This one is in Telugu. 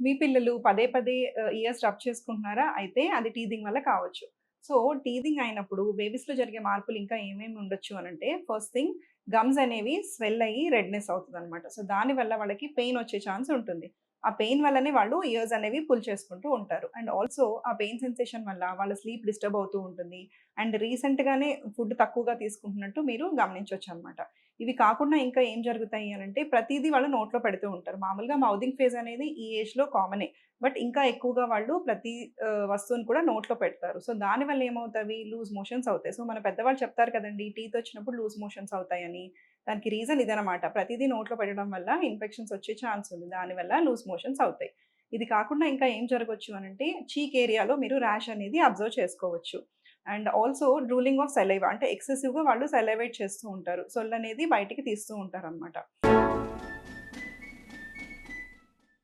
మీ పిల్లలు పదే పదే ఇయర్స్ రబ్ చేసుకుంటున్నారా? అయితే అది టీజింగ్ వల్ల కావచ్చు. సో టీదింగ్ అయినప్పుడు బేబీస్లో జరిగే మార్పులు ఇంకా ఏమేమి ఉండొచ్చు అని అంటే ఫస్ట్ థింగ్ గమ్స్ అనేవి స్వెల్ అయ్యి రెడ్నెస్ అవుతుంది అనమాట సో దానివల్ల వాళ్ళకి పెయిన్ వచ్చే ఛాన్స్ ఉంటుంది. ఆ పెయిన్ వల్లనే వాళ్ళు ఇయర్స్ అనేవి పుల్ చేసుకుంటూ ఉంటారు. అండ్ ఆల్సో ఆ పెయిన్ సెన్సేషన్ వల్ల వాళ్ళ స్లీప్ డిస్టర్బ్ అవుతూ ఉంటుంది. అండ్ రీసెంట్గానే ఫుడ్ తక్కువగా తీసుకుంటున్నట్టు మీరు గమనించవచ్చు అనమాట ఇవి కాకుండా ఇంకా ఏం జరుగుతాయి అని అంటే ప్రతిదీ వాళ్ళు నోట్లో పెడుతూ ఉంటారు. మామూలుగా మౌదింగ్ ఫేజ్ అనేది ఈ ఏజ్లో కామనే బట్ ఇంకా ఎక్కువగా వాళ్ళు ప్రతి వస్తువుని కూడా నోట్లో పెడతారు. సో దానివల్ల ఏమవుతాయి? లూజ్ మోషన్స్ అవుతాయి. సో మన పెద్దవాళ్ళు చెప్తారు కదండి టీత్ వచ్చినప్పుడు లూజ్ మోషన్స్ అవుతాయని. దానికి రీజన్ ఇదనమాట ప్రతిదీ నోట్లో పెట్టడం వల్ల ఇన్ఫెక్షన్స్ వచ్చే ఛాన్స్ ఉంది. దానివల్ల లూజ్ మోషన్స్ అవుతాయి. ఇది కాకుండా ఇంకా ఏం జరగవచ్చు అని అంటే చీక్ ఏరియాలో మీరు ర్యాష్ అనేది అబ్జర్వ్ చేసుకోవచ్చు. And also drooling of saliva అంటే ఎక్సెసివ్గా వాళ్ళు సెలైవేట్ చేస్తూ ఉంటారు. సొల్ అనేది బయటికి తీస్తూ ఉంటారు అనమాట